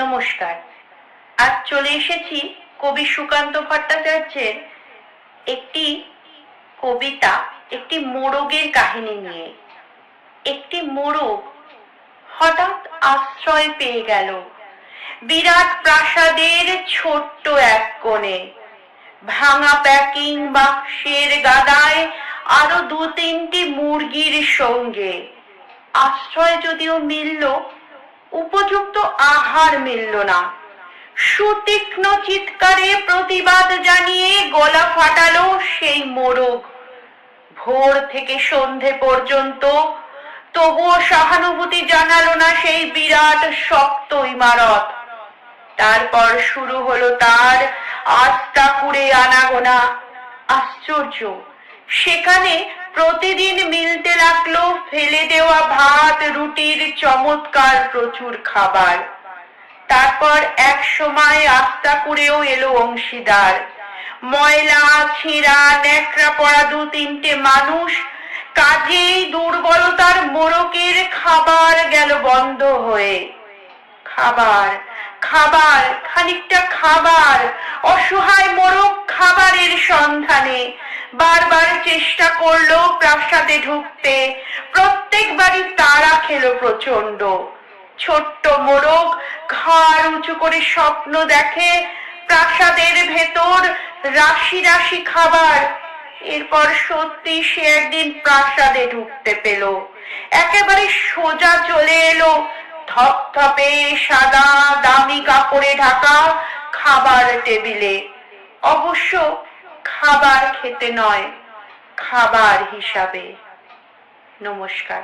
নমস্কার। আজ চলে এসেছি কবি সুকান্ত ভট্টাচার্যের একটি কবিতা, একটি মোরগের কাহিনী নিয়ে। একটি মোরগ হঠাৎ আশ্রয় পেয়ে গেল। বিরাট প্রাসাদের ছোট্ট এক কোণে। ভাঙা প্যাকিং বাক্সের গাদায় আরও দু তিনটি মুরগির সঙ্গে। আশ্রয় যদিও মিলল উপযুক্ত আহার মিলল না। সুতীক্ষ্ণ চিৎকারে প্রতিবাদ জানিয়ে গলা ফাটালো সেই মোরগ। ভোর থেকে সন্ধে পর্যন্ত তবুও সহানুভূতি জানালো না সেই বিরাট, শক্ত ইমারত। তারপর শুরু হলো তার আস্তা কুড়ে আনাগোনা। আশ্চর্য, সেখানে প্রতিদিন মিলতে লাগল ফেলে দেওয়া ভাত, রুটির চমৎকার প্রচুর খাবার। তারপর এক সময় আস্তা করেও এলো অংশীদার। ময়লা, ছেঁড়া, ন্যাকড়া পড়া দু তিনটে মানুষ কাজেই দুর্বলতার মোড়কের খাবার গেল বন্ধ হয়ে। খাবার খাবার, খানিকটা খাবার, অসহায় মোরগ খাবারের সন্ধানে বারবার চেষ্টা করল প্রাসাদে ঢুকতে। প্রত্যেকবারই তারা খেলো প্রচণ্ড ছোট্ট মোরগ ঘাড় উঁচু করে স্বপ্ন দেখে, প্রাসাদের ভেতর রাশি রাশি খাবার। এরপর সত্যি সে একদিন প্রাসাদে ঢুকতে পেল। একেবারে সোজা চলে এলো। ধপধপে সাদা দামি কাপড়ে ঢাকা খাবার টেবিলে। অবশ্য খাবার খেতে নয়, খাবার হিসাবে। নমস্কার।